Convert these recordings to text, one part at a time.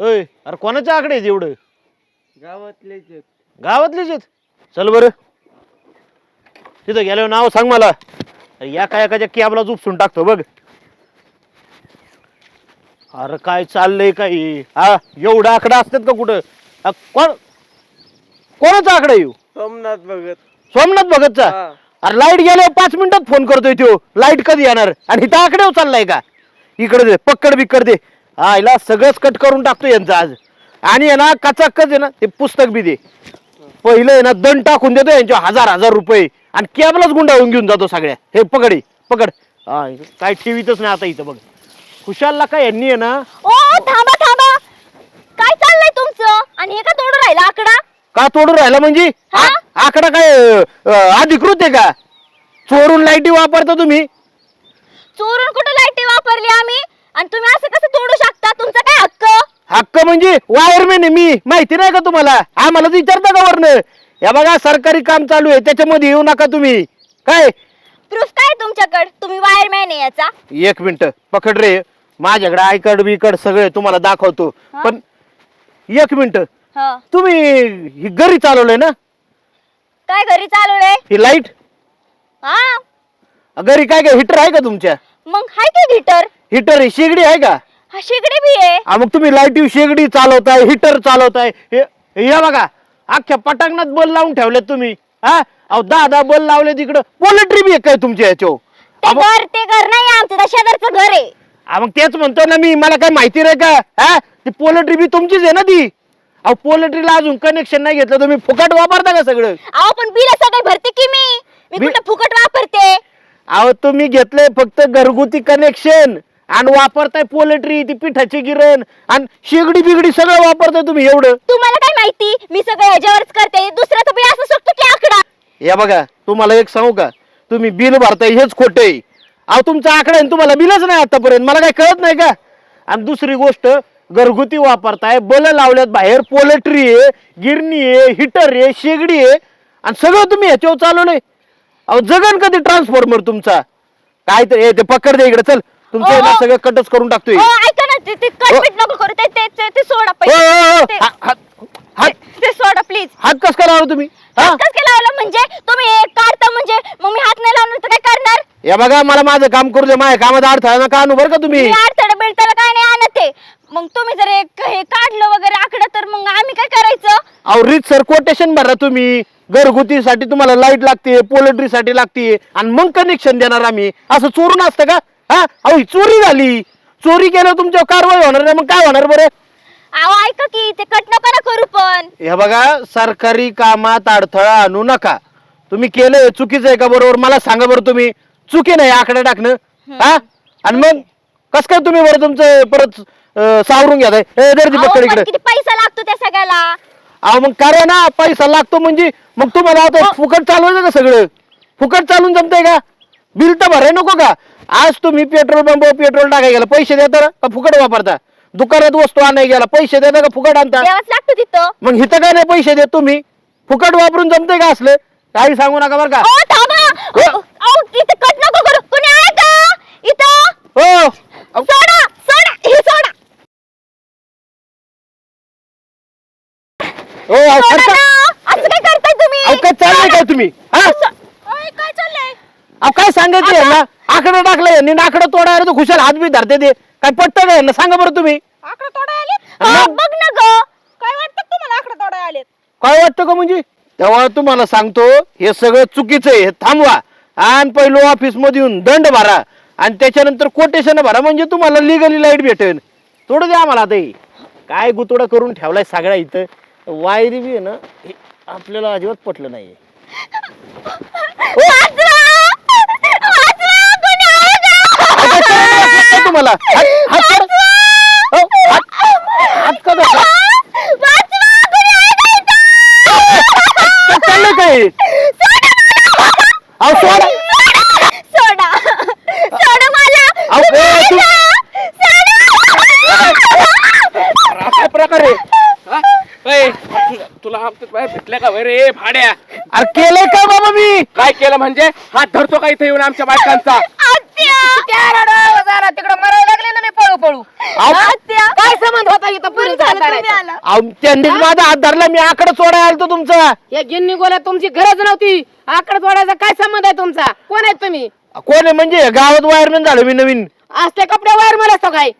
अरे कोणाच्या आकडे आहेत एवढं? गावातलेच आहेत. गावातलेच आहेत? चल बरं. तिथं गेल्यावर नाव सांग मला. अरे या काय एखाद्या कॅबला उपसून टाकतो बघ. अरे काय चाललंय काय हा एवढा आकडा असतात का कुठं? कोण कोणाचा आकडा येऊ सोमनाथ भगत. सोमनाथ भगतचा? हा. अरे लाइट गेल्यावर पाच मिनिटात फोन करतोय तो लाइट कधी येणार? आणि इथं आकड्यावर चाललाय का? इकडे दे पक्कड बिक्कड दे. हा हिला सगळंच कट करून टाकतो यांचं आज. आणि आहे ना कचाकच आहे ना ते पुस्तक बी दे. पहिलं आहे ना दंड टाकून देतो यांच्या हजार हजार रुपये. आणि कॅबलाच गुंडाळून घेऊन जातो सगळ्या. हे पकड हे, पकड. हा काय ठेवीतच नाही आता इथं बघ. खुशालला काय यांनी आहे ना ओ थांबा थांबा. काय चाललंय तुमचं? आणि हे का तोडून राहिला आकडा? का तोडून राहिला म्हणजे? हा? आ- आकडा काय अं, अधिकृत आहे का? चोरून लाईटी वापरता तुम्ही? चोरून कुठे लाईटी वापरली आम्ही? आणि तुम्ही असं कसं तोडू शकता? तुमचा काय हक्क? हक्क म्हणजे वायरमॅन आहे मी. माहिती नाही का तुम्हाला? आम्हाला विचारता का वरनं? या बघा सरकारी काम चालू आहे. त्याच्यामध्ये येऊ नका तुम्ही. काय? प्रूफ काय तुमच्याकडे? तुम्ही वायरमॅन आहे याचा. एक मिनिट. पकड रे. माझ्याकडे आय कार्ड बी कार्ड सगळे तुम्हाला दाखवतो. हा? पण एक मिनिट. हं. तुम्ही ही घरी चालवलंय ना? काय घरी चालवलंय? ही लाइट? हा. घरी काय काय हिटर आहे का तुमच्या? मग हाय की गिटर हिटर शेगडी आहे का? हा शेगडी बी आहे. हा, मग तुम्ही लाईटी शेगडी चालवताय हिटर चालवताय. हे हे बघा अख्ख्या पटांगणात बल लावून ठेवलेत तुम्ही. हा? अहो दहा दहा बल लावले तिकडं पोल्ट्री बी आहे काय तुमच्या ते अहो, घर ते घर नाही आमचं त्या शेजारचं घर आहे. हा, मग तेच म्हणतो ना मी मला काय माहिती नाही का? हा? ती पोल्ट्री बी तुमचीच आहे ना ती? अहो पोल्ट्रीला अजून कनेक्शन नाही घेतलं तुम्ही फुकट वापरता का सगळं? अहो पण बिल सगळे भरते की मी? मी बि- कुठं फुकट वापरते? अहो तुम्ही घेतलंय फक्त घरगुती कनेक्शन आणि वापरताय पोल्ट्री ती पिठाची गिरण आणि शेगडी बिगडी सगळं वापरताय तुम्ही एवढं. तुम्हाला काय माहिती? मी सगळं ह्याच्यावरच करते. दुसऱ्याचं बिल असू शकतो की आकडा. या बघा तुम्हाला एक सांगू का? तुम्ही बिल भरताय हेच खोटं आहे. अहो तुमचा आकडा आहे आणि तुम्हाला बिलच नाही आतापर्यंत. मला काय कळत नाही का? आणि दुसरी गोष्ट घरगुती वापरताय बल लावल्यात बाहेर पोल्ट्री आहे गिरणी आहे हिटर आहे शेगडी आहे आणि सगळं तुम्ही ह्याच्यावर चालवलंय. अहो जगन कधी ट्रान्सफॉर्मर तुमचा? काय तर हे ते पकड दे इकडे चल. तुमचं आहे ना. सगळं कटच करून टाकतोय. हो ऐका ना ते- ते कटपीट नको करू ते ते ते- ते सोडा हा- हा- हात ते- ते सोडा प्लीज हात कस काय लावला तुम्ही? हा? कस काय लावलं? म्हणजे तुम्ही हे काढता म्हणजे मग मी हात नाही लावणार तर काय करणार? या बघा मला माझं काम करू दे माझ्या कामात अडथळा नका आणू बरं का तुम्ही? मी अडथळा बिडथळा काय नाही आणत आहे मग तुम्ही जर एक हे काढलं वगैरे आकडं तर मग आम्ही काय करायचं? अहो रीत सर कोटेशन भरा तुम्ही. घरगुतीसाठी तुम्हाला लाइट लागते पोल्ट्रीसाठी लागते आणि मग कनेक्शन देणार आम्ही. असं चोरून असतं का? हा? अहो ही चोरी झाली. चोरी केल्यावर तुमच्यावर कारवाई होणार नाही मग काय होणार बरं? अहो ऐका की ते कट नको ना करू पण. हे बघा सरकारी कामात अडथळा आणू नका. तुम्ही केलंय चुकीचं आहे का बरोबर? मला सांगा बरं तुम्ही. चुकी नाही आकडे टाकणं. हा? आणि मग कस काय तुम्ही बरं तुमचं परत अं, सावरून घ्या हे अहो, पण इकडे. किती पैसा लागतो त्या सगळ्याला? अहो मग करा ना पैसा लागतो म्हणजे. मग तुम्हाला आता फुकट चालवायचं का सगळं? फुकट चालून जमतंय का? बिल तर भराय नको का? आज तुम्ही पेट्रोल पंप पेट्रोल टाकाय गेला पैसे देता का फुकट वापरता? दुकानात वस्तू आणाय गेला पैसे देता का फुकट आणता? द्यावाच लागतं तिथं. मग इथं काय नाही पैसे देत तुम्ही? फुकट वापरून जमतंय का असलं? काही सांगू नका बरं का? अहो थांबा. हो. अहो, अहो, इथं कट नको करू. कोणी आहे का इथं? हो. अहो, सोडा सोडा हे सोडा. हो अहो, सोडा खर्च- ना. असं काय करताय तुम्ही? अहो काय चाललंय काय तुम्ही? हा? अहो काय सांगायचं यांना? आकडं टाकलं यांनी आकडं तोडायला तर खुशाल हात बी धरते ते. काय पटतं का यांना? सांगा बरं तुम्ही. आकडे तोडाय आलेत? हा, मग? बघ ना ग. काय वाटतं तुम्हाला आकडे तोडाय आलेत? काय वाटतं का म्हणजे? तेव्हा तुम्हाला सांगतो हे सगळं चुकीचं आहे. हे थांबवा. आणि पहिलं ऑफिसमध्ये येऊन दंड भरा. आणि त्याच्यानंतर कोटेशन भरा. म्हणजे तुम्हाला लिगली लाइट भेटेल. थोडं द्या आम्हाला आता हे. काय गुतोडा करून ठेवलाय सगळ्या इथं? वायरी बी आहे ना हे आपल्याला अजिबात पटलं नाही! वाचवा! कोणी आहे का? तुम्हाला. हात- हात करा. हो, हात- हात? काय चाललंय काय? अहो सोडा! मला! अहो, ए, तू-! काय प्रकार. आहे हा? ए, तुला- आमचं बाहेर भेटलं का बरं? रे भाड्या. अरे केलंय का बाबा मी? काय केलं म्हणजे? हात धरतो का इथे येऊन आमच्या बायकांचा? आत्या! तिकडे मरायला लागले ना मी पळू पळू. अहो, काय संबंध होता इथं झालं अहो, त्यांनीच माझा हात धरला मी आकडे सोडायला आलतो तुमचा. या गिन्नी गोला तुमची गरज नव्हती. आकडे जोडायचा काय संबंध आहे तुमचा? कोण आहेत तुम्ही? कोण आहे म्हणजे? गावात वायरमॅन झालो मी नवीन. असले कपडे वायर मला असतो काय?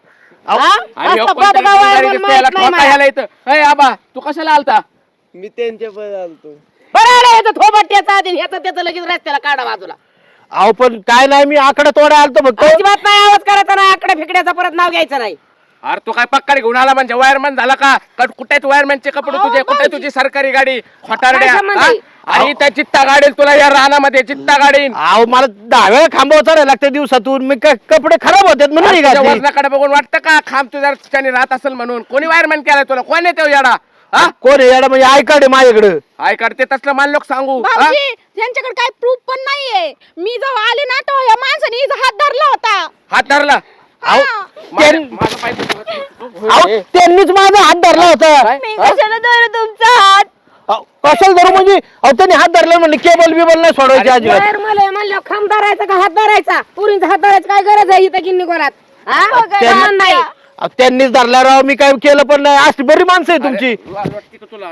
अहो, हा? आणि बदगाव शेजारी wireman दिसतोय, याला? माहीत नाही ठोका मला. ह्याला इथं. अय आबा तू कशाला आलता? मी त्यांच्या पण आलतो. बरं आलं याचं थोबट्याचा आधी ह्याचं त्याचं लगेच रस्त्याला काढा बाजूला. अहो पण काय नाही मी आकडे तोडायला आलतो फक्त अजिबात नाही आवाज करायचा नाही आकडे फिकड्याचा परत नाव घ्यायचं नाही. अरे तू काय पक्कारी घेऊन आला म्हणजे? वायरमॅन झाला का? कट- कुठे आहेत वायरमॅनचे कपडे तुझे कुठे आहे तुझी सरकारी गाडी? खोटारड्या. काय संबंध हा? आहे? आणि त्या चित्ता गाडील तुला या रानामध्ये चित्ता गाडीन. अहो मला दहा वेळा खांबावर चढायला लागते दिवसातून. मी काय कपडे खराब होतात म्हणून घातले. वजनाकडे बघून वाटतं का? खांब तुझ्या ठिकाणी राहत असेल म्हणून. कोणी वायरमॅन केलाय तुला? कोण आहे तो येडा? हा? कोण आहे? याडा म्हणजे आय कार्ड आहे माझ्याकडं. आय काढते तसलं मान लोक सांगू. हा? भाऊजी त्यांच्याकडे काही प्रूफ पण नाहीये. मी जेव्हा आले ना तेव्हा या माणसाने हिचा हात धरला होता. हात धरला? अहो, माझं त्यां- माझं पाहिजे तुझं. अहो, त्यांनीच माझा हात धरला होता. काय? मी कशाला धरू तुमचा हात? अहो, कशाला धरू म्हणजे? अहो त्यांनी हात धरला म्हणले केबल बिबल नाही सोडवायची अजिबात. वायर मला म्हणलं खांब धरायचा का हात धरायचा? पुरींचा हात धरायचा काय गरज आहे इथं गिन्नी हा? त्यांनी- भान नाही. त्यांनीच धरला राव मी काय केलं पण नाही. अशी बरी माणसं आहे तुमची. लाज वाटते का तुला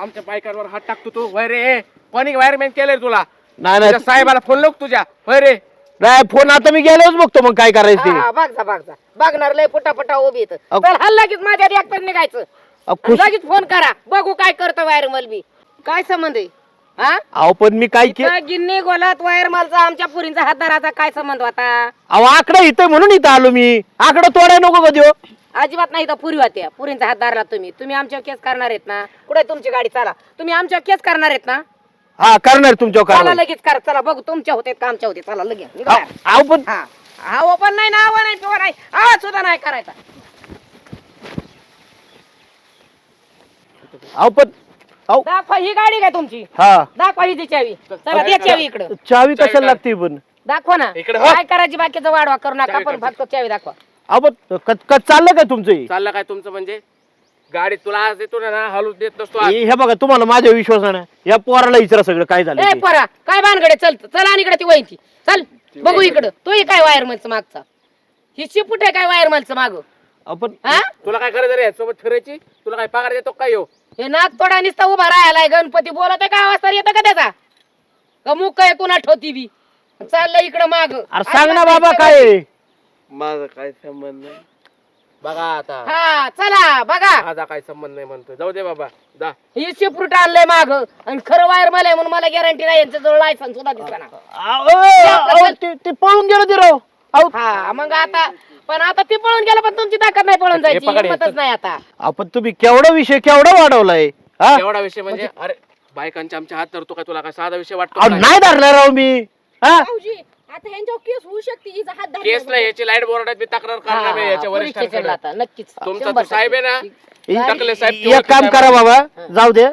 आमच्या बायकांवर हात टाकतो तू. वय रे. कोणी वायरमॅन केलंय तुला? नाही नाही. तुझ्या साहेबाला फोन लोक तुझ्या? वय रे. नाही फोन आता मी गेल्यावर बघतो मग काय करायचं ते. हा, बघ जा बघ जा. बघणार लय पुटा पुटा उभी इथं अहो. तर लगेच माझ्या रिॲक्टर निघायचं. अहो, खुश लगेच फोन करा. बघू काय करतो वायर मलबी काय संबंध आहे? हा? अहो पण मी काय केलं इथं गिन्नी गोलात वायर मालचा आमच्या पुरींचा हात धरायचा काय संबंध होता? अहो आकडा इथं म्हणून इथं आलो मी. आकडा तोडाय नको कधी हो अजिबात नाही तर पुरी होत्या. पुरींचा हात धरला तुम्ही. तुम्ही आमच्यावर केस करणार आहेत ना? कुठे आहे तुमची गाडी? चला. तुम्ही आमच्यावर केस करणार आहेत ना? हा करणार तुमच्या चला कारवाई. लगेच करा. चला बघू तुमच्या होते का आमच्या होते चला लगेच निघा. अहो बाहेर. अहो, पण हा. हा पण नाही ना नाही पिवा नाही आवाज सुद्धा नाही करायचा. अहो पण अहो. दाखवा ही गाडी काय तुमची? हा. दाखवा ही ती चावी. चला चावी इकडं. चावी कशाला लागते पण? दाखवा ना. इकडं हो. काय करायची बाकीचं वाढवा करू नका चावी पण. फक्त चावी दाखवा. अहो पण क- क- चाललं काय तुमचं हे? चाललं काय तुमचं म्हणजे? गाडी तुला आज देतो ना हलू देत नसतो आज. हे हे बघा तुम्हाला माझ्या विश्वास नाही या पोराला विचारा सगळं काय झालं ए ते. परा काय भानगडे चल चल आणि इकडे ती वहिनी. चल बघू इकडं. तोही काय वायर मलचं मागचा? ही शिपूट आहे काय वायर मलचं माग? अहो, पण हा? तुला काय करायचं रे? सोबत फिरायची? तुला काय पगार देतो काय येऊ हे नाक तोडा निसता उभा राहायलाय गणपती बोलत आहे का आवाज तर येतं का त्याचा? का मुक काय कुणा ठोती बी? चाललं इकडं माग. अरे सांग ना बाबा काय आहे? माझा काय संबंध नाही. बघा आता. हा चला बघा. माझा काय संबंध नाही म्हणतोय. जाऊ दे बाबा. जा. ही शिफ्रूट आणलंय माग. आणि खरं वायर मला आहे म्हणून मला गॅरंटी नाही यांचं जवळ लायसन सुद्धा दिसला ना अहो, अहो, ते- ते पळून गेलं ते राव. अहो. हा मग आता पण आता ती पळून गेलं पण तुमची ताकद नाही पळून जायची. पकड हे, हिंमतच चल. नाही आता. आपण तुम्ही केवढा विषय केवढा वाढवलाय हा? एवढा विषय म्हणजे अरे बायकांच्या आमच्या हात धरतो काय तुला? काय साधा विषय वाटतो अहो, काय? नाही? धरणार राव मी हा? भाऊजी आता ह्यांच्यावर केस होऊ शकते हिचा हात धरला केसला याची लाइट बोर्डात मी तक्रार करणार आहे याच्या पोलीस स्टेशनला वरिष्ठांकडे आता नक्कीच. तुमचा शंभर तो साहेब आहे ना. टाकले साहेब एक काम करा. बाबा जाऊ दे.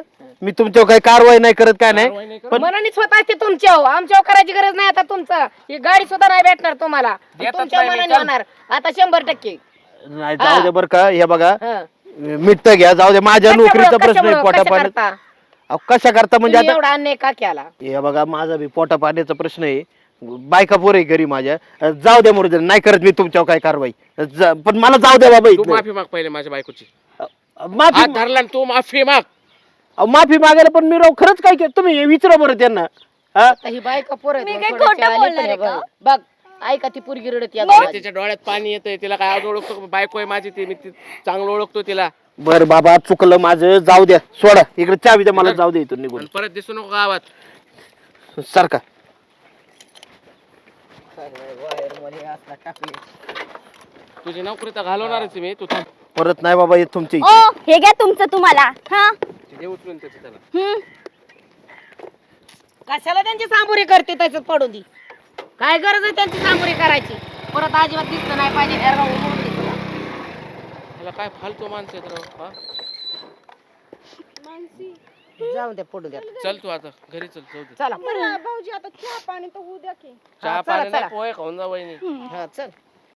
मी तुमच्यावर काही कारवाई नाही करत काय कारवाई नाही नाही करत. पण मनाने स्वतः ते तुमच्या आमच्यावर करायची गरज नाही आता तुमचं. ही गाडी सुद्धा नाही भेटणार तुम्हाला. देतात तुमच्या नाही मी, मनाने चल. होणार. आता शंभर टक्के. नाही जाऊ दे बरं का हे बघा. हं. मिठत घ्या जाऊ दे. माझ्या कशामुळं- नोकरीचा प्रश्न आहे कशामुळं- पोटा कशा करता? कशा करता म्हणजे तुम्ही आता एवढा अन्याय का केला? हे बघा माझा बी पोटा पाण्याचा प्रश्न आहे. बायका पोर आहे घरी माझ्या. अं, जाऊ द्या मुरुदे नाही करत मी तुमच्यावर काय कारवाई. जा- पण मला जाऊ द्या बाबा तू इथनं. माफी माग पहिले माझ्या बायकोची. अं, माफी धरला आणि तू माफी माग. अहो, माफी मागायला पण मी राव खरंच काय केलं? तुम्ही हे विचारा बरं त्यांना. हा? आता ही बायका पोर मी काय खोटं बोलणार आहे का? बघ ऐका ती पोरगी रडत या तिच्या डोळ्यात पाणी येतंय तिला काय आज ओळखतो? बायको आहे माझी ती मी ती चांगलं ओळखतो तिला. बर बाबा चुकलं माझं जाऊ द्या. सोडा इकडे चावी द्या मला जाऊ दे इथून निघून. आणि परत दिसू नको गावात. सारखा. तुझी नोकरी तर घालवणारच मी. तू थांब. परत नाही बाबा येत तुमची ओ हे घ्या तुमचं तुम्हाला हा? ती दे उचलून त्याचं त्याला. हम्म. कशाला त्यांची सांबुरी करते त्याच्यात पडून दी. काय गरज आहे त्यांची सांबुरी करायची? परत अजिबात दिसत नाही पाहिजे. त्याला काय फालतू माणसं आहेत राव, हा? जाऊन दे पडू द्या चल तू आता घरी चल जाऊ दे. चला बरं भाऊजी आता चहा पाणी तर होऊ द्या की. चहा चला, पाणी चला. पोहे खाऊन जा वहिनी. हा चल.